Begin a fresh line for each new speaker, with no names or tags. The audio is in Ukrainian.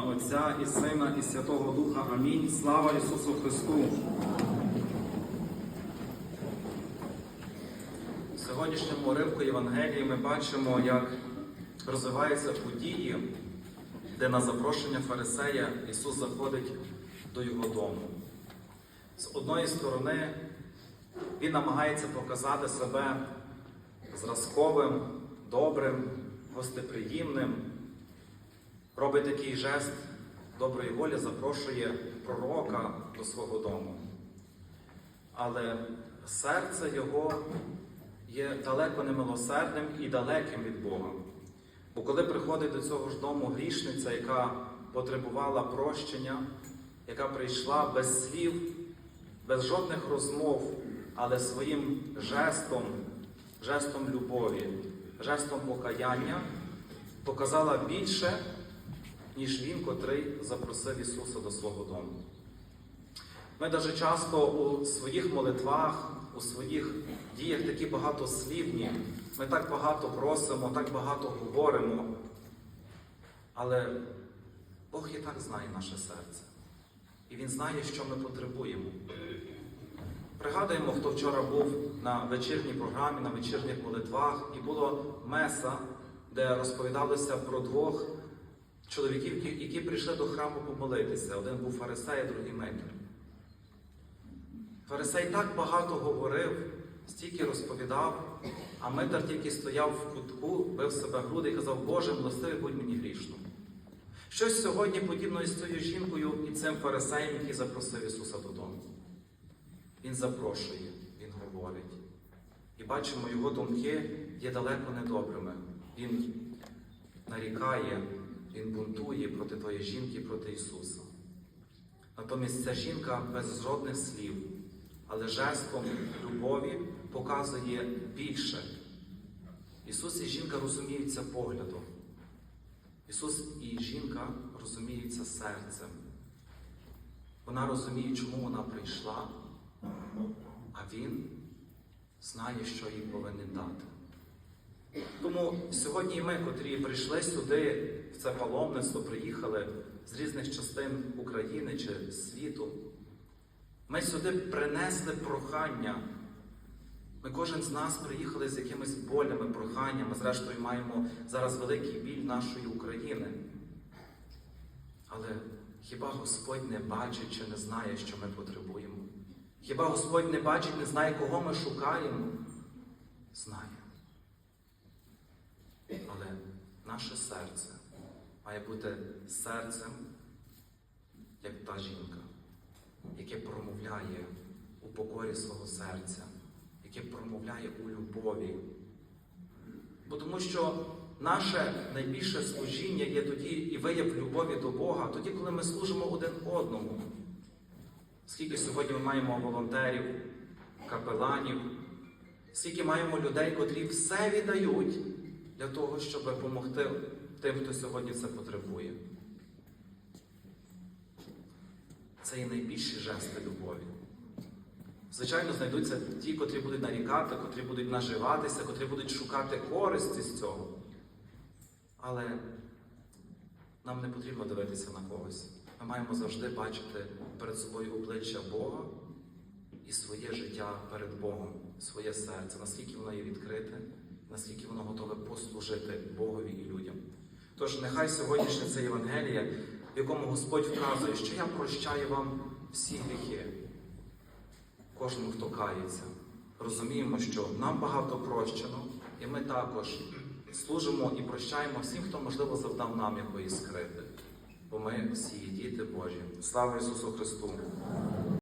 Отця і Сина, і Святого Духа. Амінь. Слава Ісусу Христу. В сьогоднішньому уривку Євангелії ми бачимо, як розвиваються події, де на запрошення Фарисея Ісус заходить до його дому. З одної сторони, Він намагається показати себе зразковим, добрим, гостеприємним робить такий жест доброї волі, запрошує пророка до свого дому. Але серце його є далеко не милосердним і далеким від Бога. Бо коли приходить до цього ж дому грішниця, яка потребувала прощення, яка прийшла без слів, без жодних розмов, але своїм жестом, жестом любові, жестом покаяння, показала більше, ніж він, котрий запросив Ісуса до свого дому. Ми дуже часто у своїх молитвах, у своїх діях такі багатослівні, ми так багато просимо, так багато говоримо. Але Бог і так знає наше серце. І Він знає, що ми потребуємо. Пригадуємо, хто вчора був на вечірній програмі, на вечірніх молитвах, і було меса, де розповідалося про двох чоловіків, які- прийшли до храму помолитися. Один був фарисей, а другий митар. Фарисей так багато говорив, стільки розповідав, а митар тільки стояв в кутку, бив себе груди і казав, Боже, милостивий будь мені грішно. Щось сьогодні подібно із цією жінкою і цим фарисеєм, який запросив Ісуса додому. Він запрошує, Він говорить. І бачимо, його думки є далеко недобрими. Він нарікає, він бунтує проти тої жінки, проти Ісуса. Натомість ця жінка без жодних слів, але жестом любові показує більше. Ісус і жінка розуміються поглядом. Ісус і жінка розуміються серцем. Вона розуміє, чому вона прийшла, а Він знає, що їй повинен дати. Тому сьогодні ми, котрі прийшли сюди, в це паломництво, приїхали з різних частин України чи світу, ми сюди принесли прохання. Ми кожен з нас приїхали з якимись болями, проханнями. Зрештою, маємо зараз великий біль нашої України. Але хіба Господь не бачить чи не знає, що ми потребуємо? Хіба Господь не бачить, не знає, кого ми шукаємо? Знає. Але наше серце має бути серцем, як та жінка, яке промовляє у покорі свого серця, яке промовляє у любові. Бо тому що наше найбільше служіння є тоді і вияв любові до Бога, тоді, коли ми служимо один одному. Скільки сьогодні ми маємо волонтерів, капеланів, скільки маємо людей, котрі все віддають для того, щоб допомогти тим, хто сьогодні це потребує. Це є найбільші жести любові. Звичайно, знайдуться ті, котрі будуть нарікати, котрі будуть наживатися, котрі будуть шукати користі з цього. Але нам не потрібно дивитися на когось. Ми маємо завжди бачити перед собою обличчя Бога і своє життя перед Богом, своє серце, наскільки воно є відкрите, наскільки воно послужити Богові і людям. Тож нехай сьогоднішнє це Євангеліє, в якому Господь вказує, що я прощаю вам всі гріхи, кожному, хто кається. Розуміємо, що нам багато прощено, і ми також служимо і прощаємо всім, хто, можливо, завдав нам якоїсь скрити. Бо ми всі діти Божі. Слава Ісусу Христу!